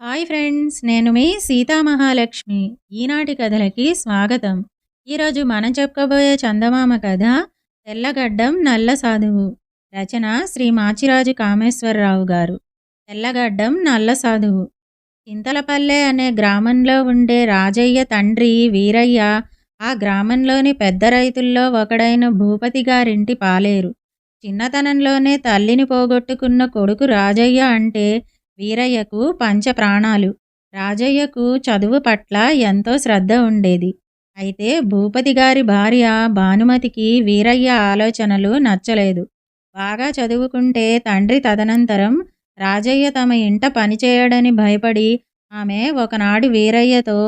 Hi friends నేను మీ సీతామహాలక్ష్మి. ఈనాటి కథలకి స్వాగతం. ఈరోజు మనం చెప్పుకోబోయే చందమామ కథ తెల్లగడ్డం నల్ల సాధువు. రచన శ్రీ మాచిరాజు కామేశ్వరరావు గారు. తెల్లగడ్డం నల్ల సాధువు. చింతలపల్లె అనే గ్రామంలో ఉండే రాజయ్య తండ్రి వీరయ్య ఆ గ్రామంలోని పెద్ద రైతుల్లో ఒకడైన భూపతి గారింటి పాలేరు. చిన్నతనంలోనే తల్లిని పోగొట్టుకున్న కొడుకు రాజయ్య అంటే వీరయ్యకు పంచ ప్రాణాలు రాజయ్యకు చదువు పట్ల ఎంతో శ్రద్ధ ఉండేది. అయితే భూపతి గారి భార్య భానుమతికి వీరయ్య ఆలోచనలు నచ్చలేదు. బాగా చదువుకుంటే తండ్రి తదనంతరం రాజయ్య తమ ఇంట పనిచేయడని భయపడి ఆమె ఒకనాడు వీరయ్యతో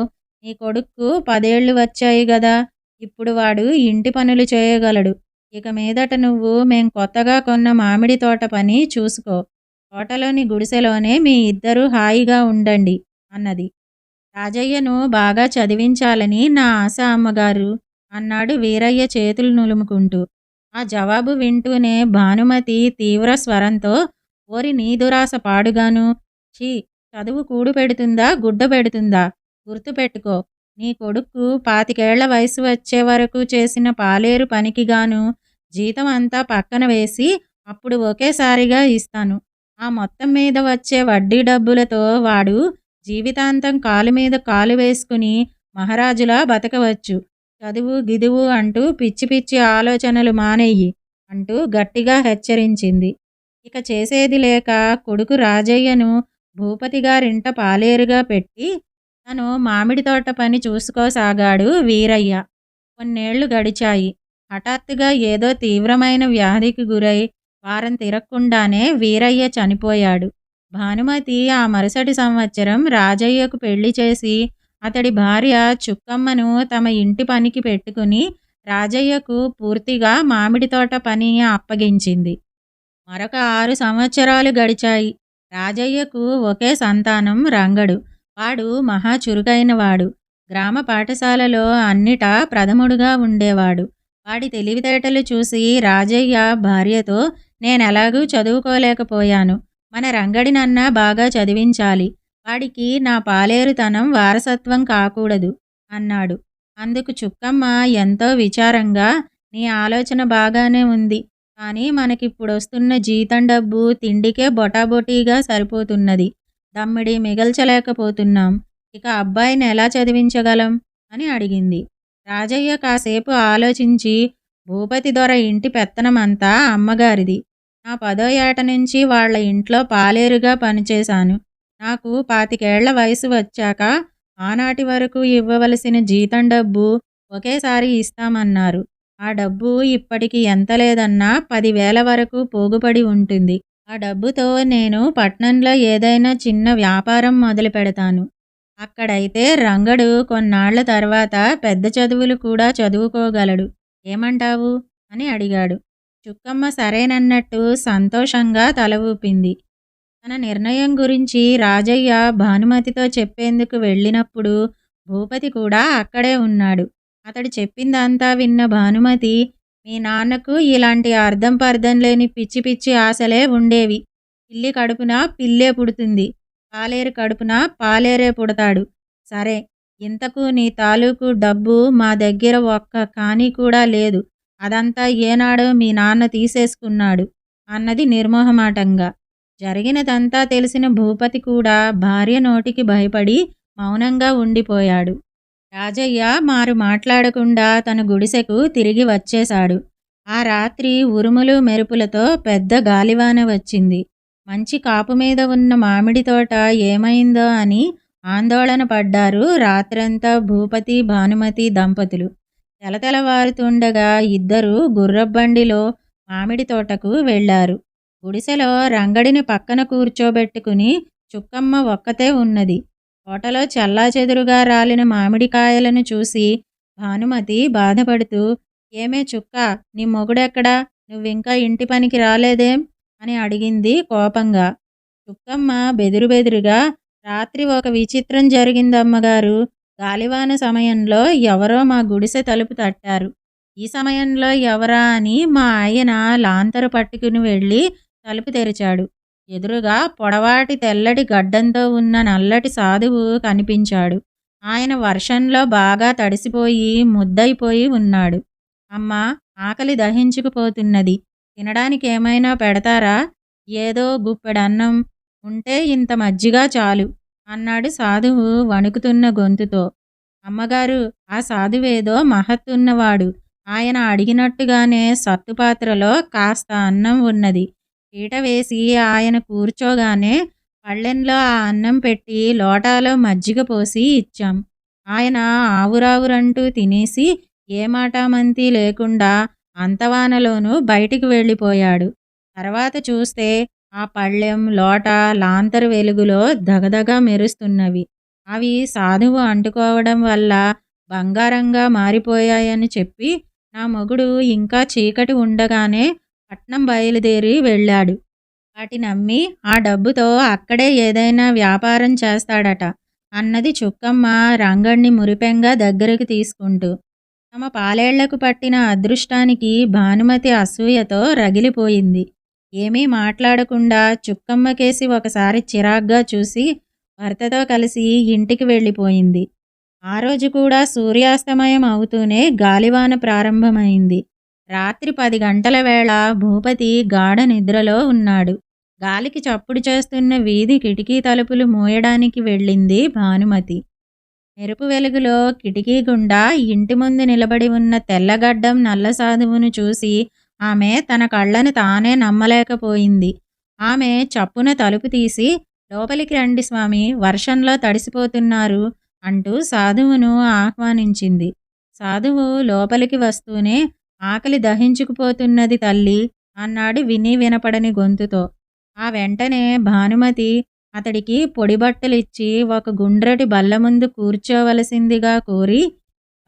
నీ కొడుక్కు పదేళ్ళు వచ్చాయి గదా ఇప్పుడు వాడు ఇంటి పనులు చేయగలడు. ఇక మీదట నువ్వు మేం కొత్తగా కొన్న మామిడి తోట పని చూసుకో. తోటలోని గుడిసెలోనే మీ ఇద్దరూ హాయిగా ఉండండి అన్నది. రాజయ్యను బాగా చదివించాలని నా ఆశ అమ్మగారు అన్నాడు వీరయ్య చేతులు నులుముకుంటూ. ఆ జవాబు వింటూనే భానుమతి తీవ్ర స్వరంతో ఓరి నీ దురాశ పాడుగాను. ఛీ చదువు కూడు పెడుతుందా గుడ్డ పెడుతుందా? గుర్తుపెట్టుకో నీ కొడుకు పాతికేళ్ళ వయసు వచ్చే వరకు చేసిన పాలేరు పనికిగాను. జీతం అంతా పక్కన వేసి అప్పుడు ఒకేసారిగా ఇస్తాను. ఆ మొత్తం మీద వచ్చే వడ్డీ డబ్బులతో వాడు జీవితాంతం కాలు మీద కాలు వేసుకుని మహారాజులా బతకవచ్చు. చదువు గిదువు అంటూ పిచ్చి పిచ్చి ఆలోచనలు మానేయి అంటూ గట్టిగా హెచ్చరించింది. ఇక చేసేది లేక కొడుకు రాజయ్యను భూపతి గారింట పాలేరుగా పెట్టి తను మామిడి తోట పని చూసుకోసాగాడు వీరయ్య. కొన్నేళ్ళు గడిచాయి. హఠాత్తుగా ఏదో తీవ్రమైన వ్యాధికి గురై వారం తిరగకుండానే వీరయ్య చనిపోయాడు. భానుమతి ఆ మరుసటి సంవత్సరం రాజయ్యకు పెళ్ళి చేసి అతడి భార్య చుక్కమ్మను తమ ఇంటి పనికి పెట్టుకుని రాజయ్యకు పూర్తిగా మామిడి తోట పని అప్పగించింది. మరొక ఆరు సంవత్సరాలు గడిచాయి. రాజయ్యకు ఒకే సంతానం రంగడు. వాడు మహా చురుకైనవాడు. గ్రామ పాఠశాలలో అన్నిటా ప్రథముడుగా ఉండేవాడు. వాడి తెలివితేటలు చూసి రాజయ్య భార్యతో నేను ఎలాగూ చదువుకోలేకపోయాను. మన రంగడి నన్న బాగా చదివించాలి. వాడికి నా పాలేరుతనం వారసత్వం కాకూడదు అన్నాడు. అందుకు చుక్కమ్మ ఎంతో విచారంగా నీ ఆలోచన బాగానే ఉంది. కానీ మనకిప్పుడు వస్తున్న జీతం డబ్బు తిండికే బొటాబొటీగా సరిపోతున్నది. దమ్మిడి మిగల్చలేకపోతున్నాం. ఇక అబ్బాయిని ఎలా చదివించగలం? అని అడిగింది. రాజయ్య కాసేపు ఆలోచించి భూపతి దొర ఇంటి పెత్తనమంతా అమ్మగారిది. నా పదో ఏట నుంచి వాళ్ళ ఇంట్లో పాలేరుగా పనిచేశాను. నాకు పాతికేళ్ళ వయసు వచ్చాక ఆనాటి వరకు ఇవ్వవలసిన జీతం డబ్బు ఒకేసారి ఇస్తామన్నారు. ఆ డబ్బు ఇప్పటికి ఎంత లేదన్నా పదివేల వరకు పోగుపడి ఉంటుంది. ఆ డబ్బుతో నేను పట్నంలో ఏదైనా చిన్న వ్యాపారం మొదలు పెడతాను. అక్కడైతే రంగడు కొన్నాళ్ళ తర్వాత పెద్ద చదువులు కూడా చదువుకోగలడు. ఏమంటావు? అని అడిగాడు. చుక్కమ్మ సరేనన్నట్టు సంతోషంగా తల ఊపింది. తన నిర్ణయం గురించి రాజయ్య భానుమతితో చెప్పేందుకు వెళ్ళినప్పుడు భూపతి కూడా అక్కడే ఉన్నాడు. అతడు చెప్పిందంతా విన్న భానుమతి మీ నాన్నకు ఇలాంటి అర్థం పర్థం లేని పిచ్చి పిచ్చి ఆశలే ఉండేవి. పిల్లి కడుపున పిల్లే పుడుతుంది. పాలేరు కడుపున పాలేరే పుడతాడు. సరే ఇంతకు నీ తాలూకు డబ్బు మా దగ్గర ఒక్క కానీ కూడా లేదు. అదంతా ఏనాడో మీ నాన్న తీసేసుకున్నాడు అన్నది నిర్మోహమాటంగా. జరిగినదంతా తెలిసిన భూపతి కూడా భార్య నోటికి భయపడి మౌనంగా ఉండిపోయాడు. రాజయ్య మారు మాట్లాడకుండా తన గుడిసెకు తిరిగి వచ్చేశాడు. ఆ రాత్రి ఉరుములు మెరుపులతో పెద్ద గాలివాన వచ్చింది. మంచి కాపు మీద ఉన్న మామిడి తోట ఏమైందో అని ఆందోళన పడ్డారు రాత్రంతా భూపతి భానుమతి దంపతులు. తెలతెలవారుతుండగా ఇద్దరు గుర్రబండిలో మామిడి తోటకు వెళ్ళారు గుడిసెలో రంగడిని పక్కన కూర్చోబెట్టుకుని చుక్కమ్మ ఒక్కతే ఉన్నది. తోటలో చెల్లాచెదురుగా రాలిన మామిడికాయలను చూసి భానుమతి బాధపడుతూ ఏమే చుక్క నీ మొగుడెక్కడా? నువ్వింకా ఇంటి పనికి రాలేదేం? అని అడిగింది కోపంగా. చుక్కమ్మ బెదురు బెదురుగా రాత్రి ఒక విచిత్రం జరిగిందమ్మగారు. గాలివాన సమయంలో ఎవరో మా గుడిసె తలుపు తట్టారు. ఈ సమయంలో ఎవరా అని మా ఆయన లాంతరు పట్టుకుని వెళ్ళి తలుపు తెరిచాడు. ఎదురుగా పొడవాటి తెల్లటి గడ్డంతో ఉన్న నల్లటి సాధువు కనిపించాడు. ఆయన వర్షంలో బాగా తడిసిపోయి ముద్దయిపోయి ఉన్నాడు. అమ్మా ఆకలి దహించుకుపోతున్నది. తినడానికి ఏమైనా పెడతారా? ఏదో గుప్పెడన్నం. ఉంటే ఇంత మజ్జిగా చాలు. అన్నాడు సాధువు వణుకుతున్న గొంతుతో. అమ్మగారు ఆ సాధువేదో మహత్తున్నవాడు. ఆయన అడిగినట్టుగానే సత్తుపాత్రలో కాస్త అన్నం ఉన్నది. పీట వేసి ఆయన కూర్చోగానే పళ్ళెంలో ఆ అన్నం పెట్టి లోటాలో మజ్జిగ పోసి ఇచ్చాం. ఆయన ఆవురావురంటూ తినేసి ఏ మాటామంతి లేకుండా అంతవానలోనూ బయటికి వెళ్ళిపోయాడు. తర్వాత చూస్తే ఆ పళ్ళెం లోట లాంతరు వెలుగులో దగదగ మెరుస్తున్నవి. అవి సాధువు అంటుకోవడం వల్ల బంగారంగా మారిపోయాయని చెప్పి నా మొగుడు ఇంకా చీకటి ఉండగానే పట్నం బయలుదేరి వెళ్ళాడు. వాటిని అమ్మి ఆ డబ్బుతో అక్కడే ఏదైనా వ్యాపారం చేస్తాడట అన్నది చుక్కమ్మ రంగణ్ణి మురిపెంగా దగ్గరికి తీసుకుంటూ. తమ పాలేళ్ళకు పట్టిన అదృష్టానికి భానుమతి అసూయతో రగిలిపోయింది. ఏమీ మాట్లాడకుండా చుక్కమ్మకేసి ఒకసారి చిరాగ్గా చూసి భర్తతో కలిసి ఇంటికి వెళ్ళిపోయింది. ఆ రోజు కూడా సూర్యాస్తమయం అవుతూనే గాలివాన ప్రారంభమైంది. రాత్రి పది గంటల వేళ భూపతి గాఢ నిద్రలో ఉన్నాడు. గాలికి చప్పుడు చేస్తున్న వీధి కిటికీ తలుపులు మూయడానికి వెళ్ళింది భానుమతి. మెరుపు వెలుగులో కిటికీ గుండా ఇంటి ముందు నిలబడి ఉన్న తెల్లగడ్డం నల్ల సాధువును చూసి ఆమె తన కళ్ళను తానే నమ్మలేకపోయింది. ఆమె చప్పున తలుపు తీసి లోపలికి రండి స్వామి వర్షంలో తడిసిపోతున్నారు అంటూ సాధువును ఆహ్వానించింది. సాధువు లోపలికి వస్తూనే ఆకలి దహించుకుపోతున్నది తల్లి అన్నాడు విని వినపడని గొంతుతో. ఆ వెంటనే భానుమతి అతడికి పొడిబట్టలిచ్చి ఒక గుండ్రటి బల్ల ముందు కూర్చోవలసిందిగా కోరి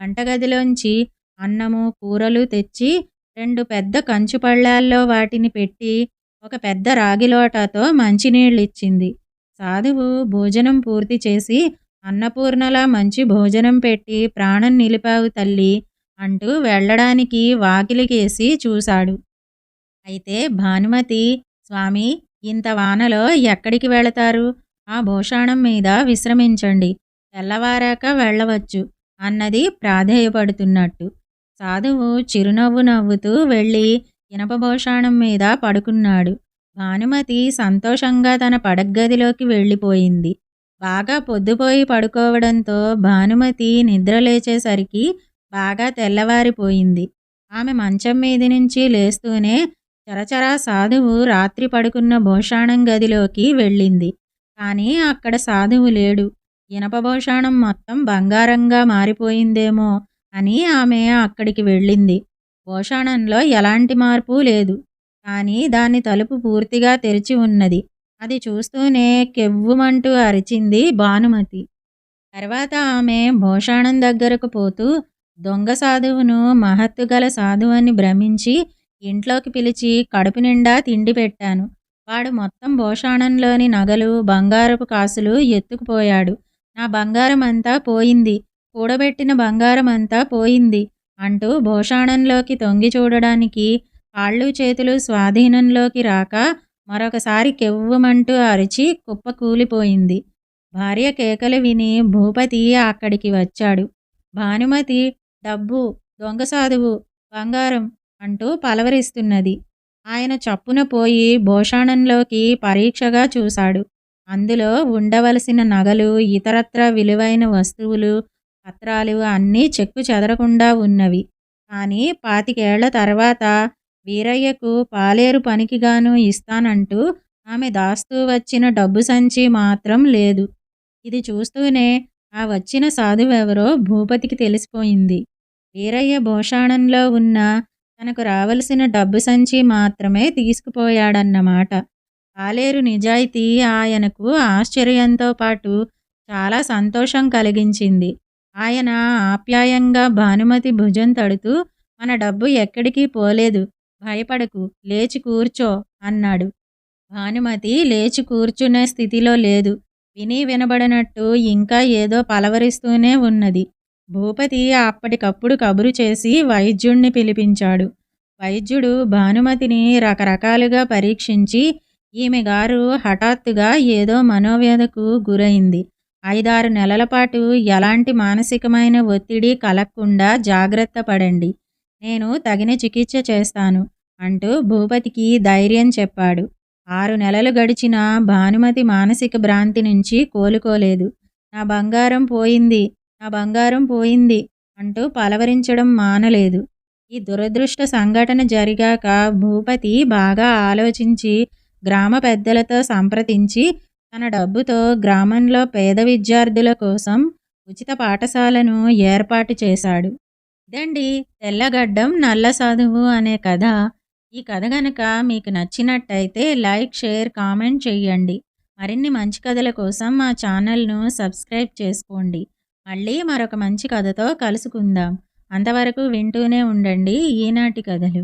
వంటగదిలోంచి అన్నము కూరలు తెచ్చి రెండు పెద్ద కంచు పళ్ళాల్లో వాటిని పెట్టి ఒక పెద్ద రాగిలోటతో మంచినీళ్ళిచ్చింది. సాధువు భోజనం పూర్తి చేసి అన్నపూర్ణలా మంచి భోజనం పెట్టి ప్రాణం నిలిపావు తల్లి అంటూ వెళ్ళడానికి వాకిలికేసి చూశాడు. అయితే భానుమతి స్వామి ఇంత వానలో ఎక్కడికి వెళతారు? ఆ భూషాణం మీద విశ్రమించండి. తెల్లవారాక వెళ్ళవచ్చు అన్నది ప్రాధేయపడుతున్నట్టు. సాధువు చిరునవ్వు నవ్వుతూ వెళ్ళి ఇనపభూషాణం మీద పడుకున్నాడు. భానుమతి సంతోషంగా తన పడగ్గదిలోకి వెళ్ళిపోయింది. బాగా పొద్దుపోయి పడుకోవడంతో భానుమతి నిద్రలేచేసరికి బాగా తెల్లవారిపోయింది. ఆమె మంచం మీది నుంచి లేస్తూనే చరచరా సాధువు రాత్రి పడుకున్న భోషాణం గదిలోకి వెళ్ళింది. కానీ అక్కడ సాధువు లేడు. ఇనప భోషాణం మొత్తం బంగారంగా మారిపోయిందేమో అని ఆమె అక్కడికి వెళ్ళింది. భోషాణంలో ఎలాంటి మార్పు లేదు. కానీ దాని తలుపు పూర్తిగా తెరిచి ఉన్నది. అది చూస్తూనే కెవ్వుమంటూ అరిచింది భానుమతి. తర్వాత ఆమె భోషాణం దగ్గరకు పోతూ దొంగ సాధువును మహత్తుగల సాధువు అని భ్రమించి ఇంట్లోకి పిలిచి కడుపు నిండా తిండి పెట్టాను. వాడు మొత్తం భోషాణంలోని నగలు బంగారపు కాసులు ఎత్తుకుపోయాడు. నా బంగారం అంతా పోయింది. కూడబెట్టిన బంగారం అంతా పోయింది అంటూ భోషాణంలోకి తొంగి చూడడానికి కాళ్ళు చేతులు స్వాధీనంలోకి రాక మరొకసారి కెవ్వమంటూ అరిచి కుప్ప కూలిపోయింది. భార్య కేకలు విని భూపతి అక్కడికి వచ్చాడు. భానుమతి డబ్బు దొంగ సాధువు బంగారం అంటూ పలవరిస్తున్నది. ఆయన చప్పున పోయి భోషాణంలోకి పరీక్షగా చూశాడు. అందులో ఉండవలసిన నగలు ఇతరత్ర విలువైన వస్తువులు పత్రాలు అన్నీ చెక్కు చెదరకుండా ఉన్నవి. కానీ పాతికేళ్ళ తర్వాత వీరయ్యకు పాలేరు పనికిగాను ఇస్తానంటూ ఆమె దాస్తూ వచ్చిన డబ్బు సంచి మాత్రం లేదు. ఇది చూస్తూనే ఆ వచ్చిన సాధువెవరో భూపతికి తెలిసిపోయింది. వీరయ్య భూషాణంలో ఉన్న తనకు రావలసిన డబ్బు సంచి మాత్రమే తీసుకుపోయాడన్నమాట. పాలేరు నిజాయితీ ఆయనకు ఆశ్చర్యంతో పాటు చాలా సంతోషం కలిగించింది. ఆయన ఆప్యాయంగా భానుమతి భుజం తడుతూ మన డబ్బు ఎక్కడికి పోలేదు. భయపడకు. లేచి కూర్చో అన్నాడు. భానుమతి లేచి కూర్చునే స్థితిలో లేదు. విని వినబడినట్టు ఇంకా ఏదో పలవరిస్తూనే ఉన్నది. భూపతి అప్పటికప్పుడు కబురు చేసి వైద్యుణ్ణి పిలిపించాడు. వైద్యుడు భానుమతిని రకరకాలుగా పరీక్షించి ఈమె గారు హఠాత్తుగా ఏదో మనోవ్యధకు గురైంది. ఐదారు నెలల పాటు ఎలాంటి మానసికమైన ఒత్తిడి కలగకుండా జాగ్రత్త పడండి. నేను తగిన చికిత్స చేస్తాను అంటూ భూపతికి ధైర్యం చెప్పాడు. ఆరు నెలలు గడిచిన భానుమతి మానసిక భ్రాంతి నుంచి కోలుకోలేదు. నా బంగారం పోయింది నా బంగారం పోయింది అంటూ పలవరించడం మానలేదు. ఈ దురదృష్ట సంఘటన జరిగాక భూపతి బాగా ఆలోచించి గ్రామ పెద్దలతో సంప్రదించి తన డబ్బుతో గ్రామంలో పేద విద్యార్థుల కోసం ఉచిత పాఠశాలను ఏర్పాటు చేశాడు. ఇదండి తెల్లగడ్డం నల్ల సాధువు అనే కథ. ఈ కథ గనక మీకు నచ్చినట్టయితే లైక్ షేర్ కామెంట్ చేయండి మరిన్ని మంచి కథల కోసం మా ఛానల్ను సబ్స్క్రైబ్ చేసుకోండి. మళ్ళీ మరొక మంచి కథతో కలుసుకుందాం. అంతవరకు వింటూనే ఉండండి ఈనాటి కథలు.